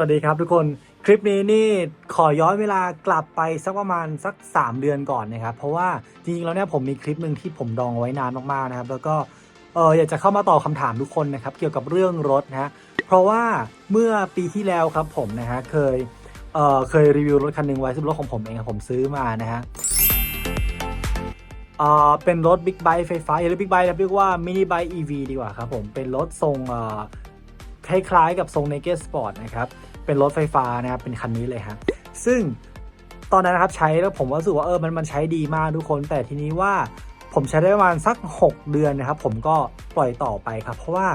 วัสดีครับทุกคนคลิปนี้นี่ขอย้อนเวลากลับไปสักประมาณสัก 3 เดือนก่อนนะครับ เพราะว่าจริงๆแล้วเนี่ยผมมีคลิปหนึ่งที่ผมดองไว้นานมากๆนะครับ แล้วก็เอออยากจะเข้ามาตอบคำถามทุกคนนะครับ เกี่ยวกับเรื่องรถนะฮะเพราะว่าเมื่อปีที่แล้วครับผมนะฮะเคยเออเคยรีวิวรถคันหนึ่งไว้ซึ่งรถของผมเองผมซื้อมานะฮะเออเป็นรถบิ๊กไบค์ไฟฟ้าอย่าเรียกบิ๊กไบค์เรียกว่ามินิไบค์ EV ดีกว่าครับผมเป็นรถทรงเออคล้ายๆกับทรง Naked Sport นะครับ เป็นรถไฟฟ้านะครับเป็นคันนี้เลยฮะซึ่งตอนนั้นนะครับใช้แล้วผมรู้สึกว่าเออมันมันใช้ดีมากทุกคน แต่ทีนี้ว่าผมใช้ได้ประมาณสัก 6 เดือนนะครับ ผมก็ปล่อยต่อไปครับ เพราะว่า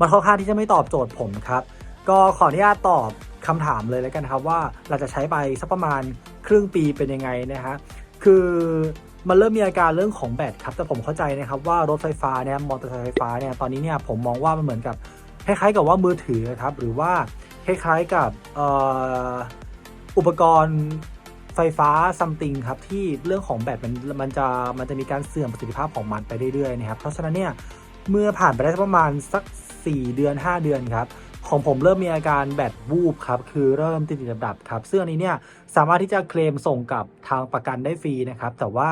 มันค่อนข้างที่จะไม่ตอบโจทย์ผมครับ ก็ขออนุญาตตอบคำถามเลยแล้วกันครับว่าเราจะใช้ไปสักประมาณครึ่งปีเป็นยังไงนะฮะคือมันเริ่มมีอาการเรื่องของแบตครับ แต่ผมเข้าใจนะครับว่ารถไฟฟ้าเนี่ยมอเตอร์ไซค์ไฟฟ้าเนี่ยตอนนี้เนี่ยผมมองว่ามันเหมือนกับคล้ายๆกับว่ามือถือครับหรือว่า คล้ายๆกับอุปกรณ์ไฟฟ้าซัมติงครับ ที่เรื่องของแบตมันมันจะมันจะมีการเสื่อมประสิทธิภาพของมันไปเรื่อยๆนะครับเพราะฉะนั้นเนี่ยเมื่อผ่านไปได้สักประมาณสัก 4 เดือน 5 เดือนครับของผมเริ่มมีอาการแบตวูบครับ คือเริ่มติดๆดับครับ ซึ่งอันนี้เนี่ยสามารถที่จะเคลมส่งกับทางประกันได้ฟรีนะครับ แต่ว่า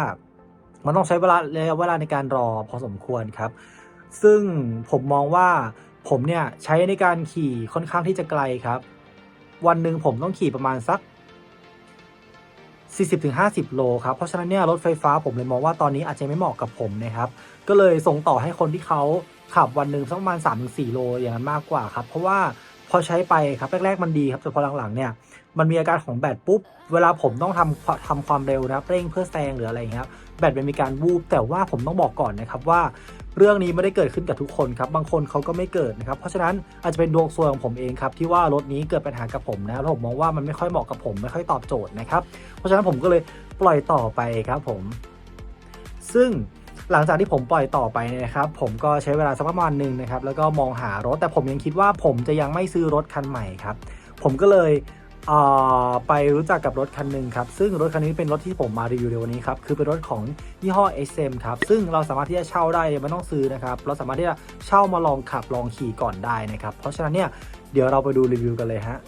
มันต้องใช้เวลาระยะเวลาในการรอพอสมควรครับ ซึ่งผมมองว่า ผมเนี่ยใช้ในการขี่ค่อนข้างที่จะไกลครับ วันหนึ่งผมต้องขี่ประมาณสัก 40-50 โลครับ เพราะฉะนั้นเนี่ยรถไฟฟ้าผมเลยมองว่าตอนนี้อาจจะไม่เหมาะกับผมนะครับ ก็เลยส่งต่อให้คนที่เขาขับวันหนึ่งสักประมาณ3-4 โลอย่างนั้นมากกว่าครับ เพราะว่า อใช้ไปครับแรกๆมันดีครับแต่พอหลังๆเนี่ยมันมีอาการของแบตปุ๊บเวลาผมต้องทำทำความเร็วนะเร่งเพื่อแซงหรืออะไรอย่างนี้ครับแบตมันมีการวูบแต่ว่าผมต้องบอกก่อนนะครับว่าเรื่องนี้ไม่ได้เกิดขึ้นกับทุกคนครับบางคนเขาก็ไม่เกิดนะครับเพราะฉะนั้นอาจจะเป็นดวงซวยของผมเองครับที่ว่ารถนี้เกิดปัญหากับผมนะแล้วผมมองว่ามันไม่ค่อยเหมาะกับผมไม่ค่อยตอบโจทย์นะครับเพราะฉะนั้นผมก็เลยปล่อยต่อไปครับผม ซึ่ง หลังจากที่ผมปล่อยต่อไปนะครับผมก็ใช้เวลาสักประมาณหนึ่งนะครับแล้วก็มองหารถแต่ผมยังคิดว่าผมจะยังไม่ซื้อรถคันใหม่ครับผมก็เลยเไปรู้จักกับรถคันหนึ่งครับซึ่งรถคันนี้เป็นรถที่ผมมารีวิวในวันนี้ครับคือเป็นรถของยี่ห้อ SM ครับซึ่งเราสามารถที่จะเช่าได้ไม่ต้องซื้อนะครับเราสามารถที่จะเช่ามาลองขับลองขี่ก่อนได้นะครับเพราะฉะนั้นเนี่ยเดี๋ยวเราไปดูรีวิวกันเลยฮะ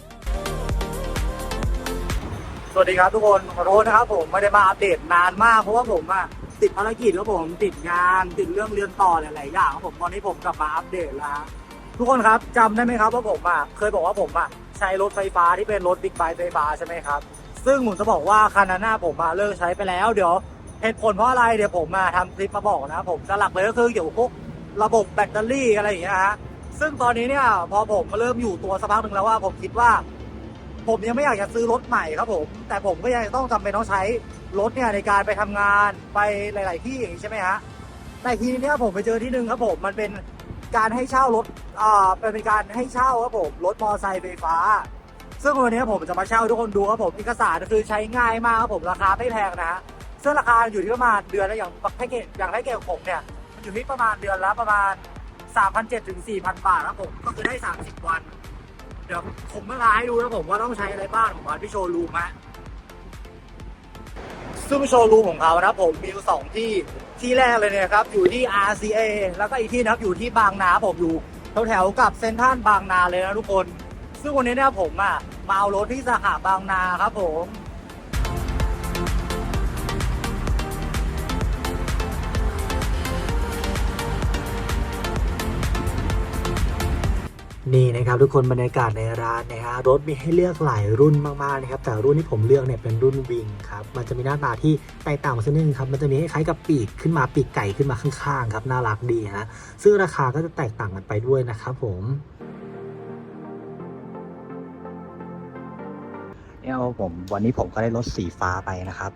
สวัสดีครับทุกคนขอโทษนะครับผมไม่ได้มาอัปเดตนานมากเพราะว่าผมอะ ติดภารกิจครับผมติดงานติดเรื่องเรียนต่อหลายๆอย่างครับผมตอนนี้ผมกลับมาอัปเดตแล้วทุกคนครับจำได้ไหมครับว่าผมอะเคยบอกว่าผมอะใช้รถไฟฟ้าที่เป็นรถบิ๊กไบค์ไฟฟ้าใช่ไหมครับ ซึ่งผมจะบอกว่าคันนั้นน่ะผมมาเลิกใช้ไปแล้วเดี๋ยวเหตุผลเพราะอะไรเดี๋ยวผมมาทำคลิปมาบอกนะครับผมหลักเลยก็คือเกี่ยวกับพวกระบบแบตเตอรี่อะไรอย่างเงี้ยฮะซึ่งตอนนี้เนี่ยพอผมมาเริ่มอยู่ตัวสักพักหนึ่งแล้วว่าผมคิดว่า ผมยังไม่อยากจะซื้อรถใหม่ครับผม แต่ผมก็ยังต้องจำเป็นต้องใช้รถเนี่ยในการไปทำงานไปหลาย ๆ ที่อย่างนี้ใช่ไหมฮะแต่ทีนี้ผมไปเจอที่หนึ่งครับผมมันเป็นการให้เช่ารถอ่าเป็นการให้เช่าครับผมรถมอเตอร์ไซค์ไฟฟ้า ซึ่งวันนี้ผมจะมาเช่าให้ทุกคนดูครับผมเอกสารคือใช้ง่ายมากครับผมราคาไม่แพงนะฮะซึ่งราคาอยู่ที่ประมาณเดือนละอย่างแพ็กเกจอย่างแพ็กเกจของผมเนี่ยมันอยู่ที่ประมาณเดือนละประมาณ3,700ถึง4,000 บาทครับผมก็คือได้ 30 วัน เดี๋ยวผมมาลาให้ดูนะผมว่าต้องใช้อะไรบ้างของร้านพี่โชว์รูมฮะซึ่งโชว์รูมของเขานะผมมีอยู่สองที่ที่แรกเลยเนี่ยครับอยู่ที่ RCA แล้วก็อีกที่นะครับอยู่ที่บางนาผมอยู่แถวๆกับเซ็นทรัลบางนาเลยนะทุกคน ซึ่งวันนี้เนี่ยผมอะมาเอารถที่สาขาบางนาครับผม นี่นะครับทุกคนบรรยากาศในร้านนะฮะรถมีให้เลือกหลายรุ่นมากๆนะครับแต่รุ่นที่ผมเลือกเนี่ยเป็นรุ่นวิงครับมันจะมีหน้าตาที่แตกต่างกันสักนิดนึงครับมันจะมีคล้ายๆกับปีกขึ้นมาปีกไก่ขึ้นมาข้างๆครับน่ารักดีฮะซึ่งราคาก็จะแตกต่างกันไปด้วยนะครับผมเนี่ยผมวันนี้ผมก็ได้รถสีฟ้าไปนะครับ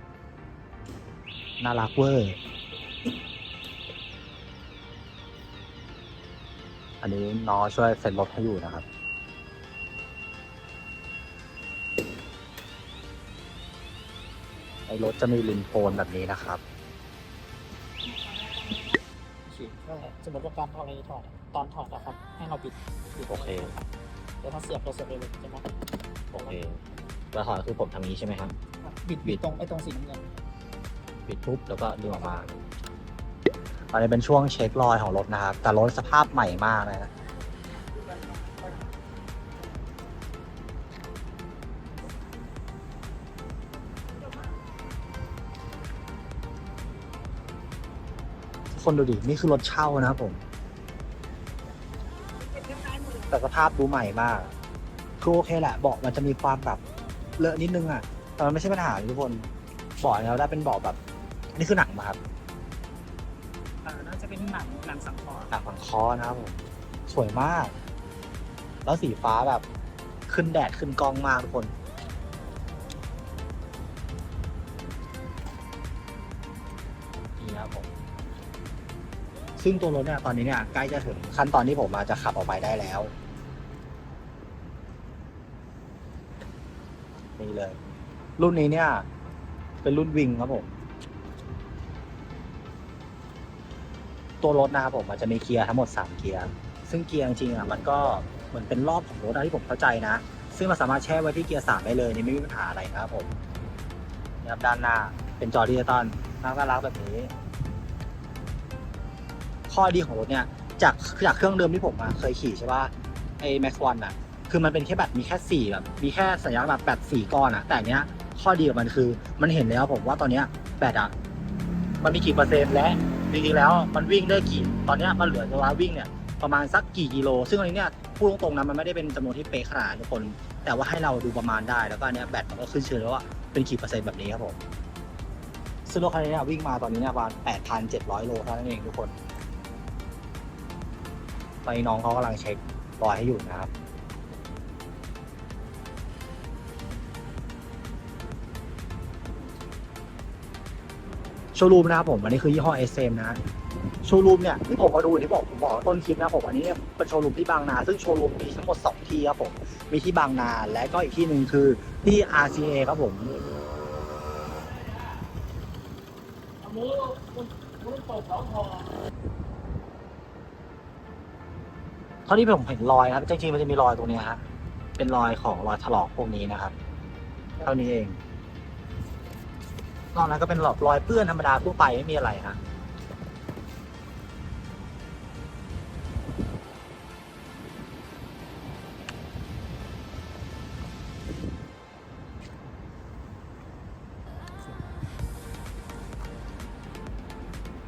น่ารักเวอร์ อันนี้น้องช่วยเซ็นรถให้อยู่นะครับไอ้รถจะมีลินโคนแบบนี้นะครับขีดก็สมมติว่าการถอดอะไรถอดตอนถอดนะครับ ให้เราปิดปิดโอเคครับแล้วถ้าเสียบเราเสียบเลยใช่ไหมโอเคแล้วถอดคือผมทำนี้ใช่ไหมครับ บิดบิดตรงไอ้ตรงสีน้ำเงินปิดปุ๊บแล้วก็ดึงออกมา ตอนนี้เป็นช่วงเช็ครอยของรถนะครับ แต่รถสภาพใหม่มากเลยนะคนดูดิ นี่คือรถเช่านะครับผม แต่สภาพดูใหม่มาก คือโอเคแหละเบาะมันจะมีความแบบเลอะนิดนึงอะ่ะ แต่มันไม่ใช่ปัญหาทุกคนเบาะเราได้เป็นเบาะแบบ นี่คือหน ราะห์หนังฝังคอนะครับผมสวยมาก แล้วสีฟ้าแบบขึ้นแดดขึ้นกล้องมากทุกคน นี่ครับผม ซึ่งตัวรถเนี่ยตอนนี้เนี่ยใกล้จะถึงขั้นตอนที่ผมอาจจะขับออกไปได้แล้ว นี่เลย รุ่นนี้เนี่ย เป็นรุ่นวิงครับผม ตัวรถนะครับผมมันจะมีเกียร์ทั้งหมด 3 เกียร์ ซึ่งเกียร์จริงๆอะมันก็เหมือนเป็นรอบของรถอะที่ผมเข้าใจนะ ซึ่งมันสามารถแช่ไว้ที่เกียร์ 3 ได้เลยนี่ไม่มีปัญหาอะไรนะครับผมนี่ครับด้านหน้าเป็นจอดิจิตอลน่ารักแบบนี้ ข้อดีของรถเนี่ยจากจากเครื่องเดิมที่ผมอะเคยขี่ใช่ป่ะไอ้ Max 1อะคือมันเป็นแค่แบตมีแค่สี่แบบมีแค่สัญลักษณ์แบบแบตสี่ก้อนอะแต่เนี้ยข้อดีของมันคือ มันเห็นแล้วผมว่าตอนเนี้ยแบตอะมันมีกี่เปอร์เซ็นต์และ จริงๆแล้วมันวิ่งได้กี่ ตอนนี้มันเหลือเวลาวิ่งเนี่ยประมาณสักกี่กิโล ซึ่งอันนี้เนี่ยพูดตรงๆนะมันไม่ได้เป็นจำนวนที่เป๊ะขนาดนะทุกคน แต่ว่าให้เราดูประมาณได้แล้วก็อันเนี้ยแบตมันก็ขึ้นเชื่อแล้วว่าเป็นกี่เปอร์เซ็นต์แบบนี้ครับผมซึ่งรถคันนี้เนี่ยวิ่งมาตอนนี้เนี่ยประมาณ 8,700 โลเท่านั้นเองทุกคนตอนนี้น้องเขากำลังเช็ครอยให้อยู่นะครับ โชว์รูมนะครับผมอันนี้คือยี่ห้อ SM นะโชว์รูมเนี่ยที่ผมมาดูที่บอกผมบอกต้นคลิปนะผมอันนี้เนี่ยเป็นโชว์รูมที่บางนา ซึ่งโชว์รูมมีทั้งหมด 2 ที่ครับผมมีที่บางนาและก็อีกที่หนึ่งคือที่ RCA ครับผมเท่าที่ผมเห็นรอยครับจริงๆมันจะมีรอยตรงนี้ฮะเป็นรอยของรอยถลอกพวกนี้นะครับ เท่านี้เอง นอกนั้นก็เป็นรอยเปื้อนธรรมดาทั่วไปไม่มีอะไรฮะ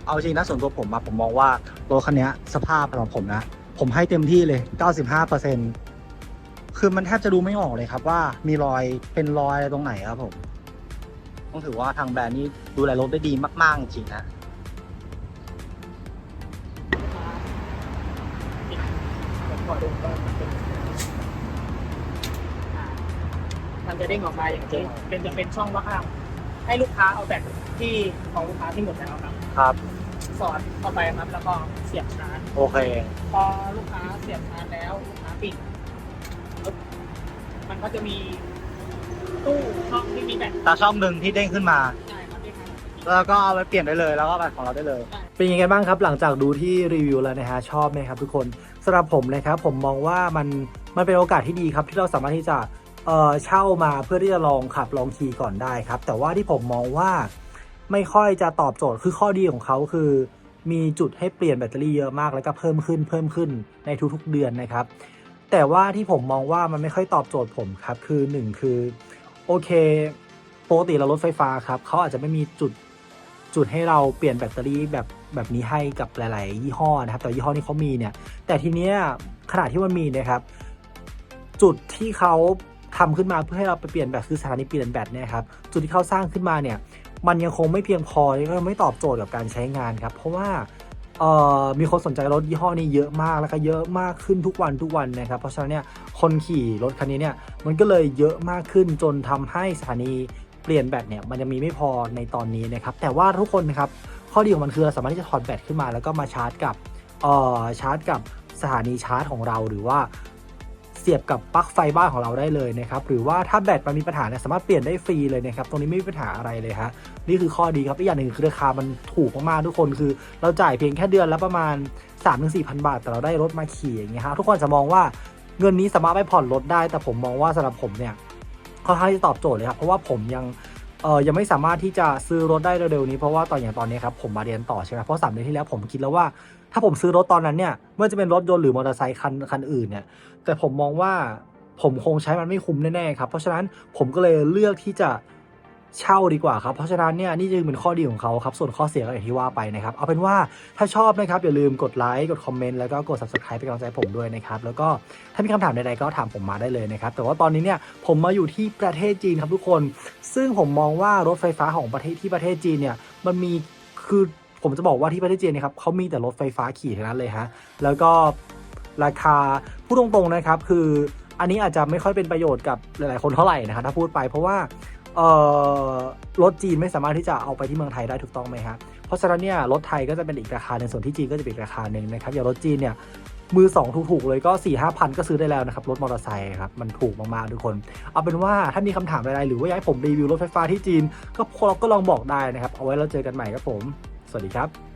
เอาจริงนะส่วนตัวผมอะผมมองว่ารถคันนี้สภาพของผมนะ ผมให้เต็มที่เลย 95เปอร์เซ็นคือมันแทบจะดูไม่ออกเลยครับว่ามีรอยเป็นรอยอะไรตรงไหนครับผม ต้องถือว่าทางแบรนด์นี้ดูแลรถได้ดีมาก ๆ จริงๆนะผมขอดูว่ามันเป็นอ่ามันจะเด้งออกมาอย่างนี้เป็นจะเป็นช่องว่างให้ลูกค้าเอาแบตที่ของลูกค้าที่หมดแล้วครับ ครับ สอดเข้าไปครับแล้วก็เสียบชาร์จโอเค พอลูกค้าเสียบชาร์จแล้วลูกค้าปิดปุ๊บมันก็จะมี ตู้ช่องที่มีแบตตาช่องหนึ่งที่เด้งขึ้นมาใช่ครับที่ทำแล้วก็เอาไปเปลี่ยนได้เลย แล้วก็แบบของเราได้เลย เป็นยังไงบ้างครับหลังจากดูที่รีวิวแล้วนะฮะชอบไหมครับทุกคนสำหรับผมนะครับผมมองว่ามันมันเป็นโอกาสที่ดีครับที่เราสามารถที่จะเอ่อเช่ามาเพื่อที่จะลองขับลองขี่ก่อนได้ครับ แต่ว่าที่ผมมองว่าไม่ค่อยจะตอบโจทย์คือข้อดีของเขาคือ มีจุดให้เปลี่ยนแบตเตอรี่เยอะมากแล้วก็เพิ่มขึ้นเพิ่มขึ้นในทุกๆเดือนนะครับ แต่ว่าที่ผมมองว่ามันไม่ค่อยตอบโจทย์ผมครับคือหนึ่งคือ โอเคปกติเรารถไฟฟ้าครับเขาอาจจะไม่มีจุดจุดให้เราเปลี่ยนแบตเตอรี่แบบแบบนี้ให้กับหลาย ๆ ยี่ห้อนะครับ แต่ยี่ห้อที่เขามีเนี่ย แต่ทีเนี้ยขนาดที่มันมีนะครับ จุดที่เขาทำขึ้นมาเพื่อให้เราไปเปลี่ยนแบตคือสถานีเปลี่ยนแบตเนี่ยครับจุดที่เขาสร้างขึ้นมาเนี่ย มันยังคงไม่เพียงพอแล้วก็ไม่ตอบโจทย์กับการใช้งานครับ เพราะว่า มีคนสนใจรถยี่ห้อนี้เยอะมากแล้วก็เยอะมากขึ้นทุกวันทุกวันนะครับ เพราะฉะนั้นเนี่ยคนขี่รถคันนี้เนี่ยมันก็เลยเยอะมากขึ้นจนทำให้สถานีเปลี่ยนแบตเนี่ยมันจะมีไม่พอในตอนนี้นะครับ แต่ว่าทุกคนนะครับข้อดีของมันคือสามารถที่จะถอดแบตขึ้นมา แล้วก็มาชาร์จกับชาร์จกับสถานีชาร์จของเราหรือว่า เสียบกับปลั๊กไฟบ้านของเราได้เลยนะครับหรือว่าถ้าแบตมันมีปัญหาเนี่ยสามารถเปลี่ยนได้ฟรีเลยนะครับตรงนี้ไม่มีปัญหาอะไรเลยฮะนี่คือข้อดีครับอีกอย่างหนึ่งคือราคามันถูกมากๆทุกคนคือ เราจ่ายเพียงแค่เดือนละประมาณ 3-4,000 บาท แต่เราได้รถมาขี่อย่างเงี้ยฮะทุกคนจะมองว่าเงินนี้สามารถไปผ่อนรถได้ แต่ผมมองว่าสำหรับผมเนี่ยค่อนข้างจะตอบโจทย์เลยครับเพราะว่าผมยัง เออยังไม่สามารถที่จะซื้อรถได้เร็วๆนี้เพราะว่าตอนอย่างตอนนี้ครับผมมาเรียนต่อใช่ไหมเพราะสามเดือนที่แล้วผมคิดแล้วว่า ถ้าผมซื้อรถตอนนั้นเนี่ยไม่ว่าจะเป็นรถยนต์หรือมอเตอร์ไซค์คันคันอื่นเนี่ยแต่ผมมองว่าผมคงใช้มันไม่คุ้มแน่ๆครับเพราะฉะนั้นผมก็เลยเลือกที่จะ เช่าดีกว่าครับ เพราะฉะนั้นเนี่ยนี่จึงเป็นข้อดีของเขาครับ ส่วนข้อเสียก็อย่างที่ว่าไปนะครับ เอาเป็นว่าถ้าชอบนะครับอย่าลืมกดไลค์กดคอมเมนต์แล้วก็กด subscribe เป็นกำลังใจผมด้วยนะครับ แล้วก็ถ้ามีคำถามใดๆก็ถามผมมาได้เลยนะครับ แต่ว่าตอนนี้เนี่ยผมมาอยู่ที่ประเทศจีนครับทุกคน ซึ่งผมมองว่ารถไฟฟ้าของประเทศที่ประเทศจีนเนี่ยมันมีคือผมจะบอกว่าที่ประเทศจีนเนะครับเขามีแต่รถไฟฟ้าขี่เท่านั้นเลยฮะแล้วก็ราคาพูดตรงๆนะครับ คืออันนี้อาจจะไม่ค่อยเป็นประโยชน์กับหลายๆคนเท่าไหร่นะครับถ้าพูดไปเพราะว่า รถจีนไม่สามารถที่จะเอาไปที่เมืองไทยได้ถูกต้องไหมครับเพราะฉะนั้นเนี่ยรถไทยก็จะเป็นอีกราคาหนึ่งส่วนที่จีนก็จะเป็นอีกราคาหนึ่งนะครับอย่างรถจีนเนี่ยมือสองถูกๆเลยก็4ี่ห้าพันก็ซื้อได้แล้วนะครับ รถมอเตอร์ไซค์ครับ มันถูกมากๆทุกคน เอาเป็นว่าถ้ามีคำถามอะไรๆหรือว่าอยากให้ผมรีวิวรถไฟฟ้าที่จีน ก็เราก็ลองบอกได้นะครับ เอาไว้เราเจอกันใหม่ครับผม สวัสดีครับ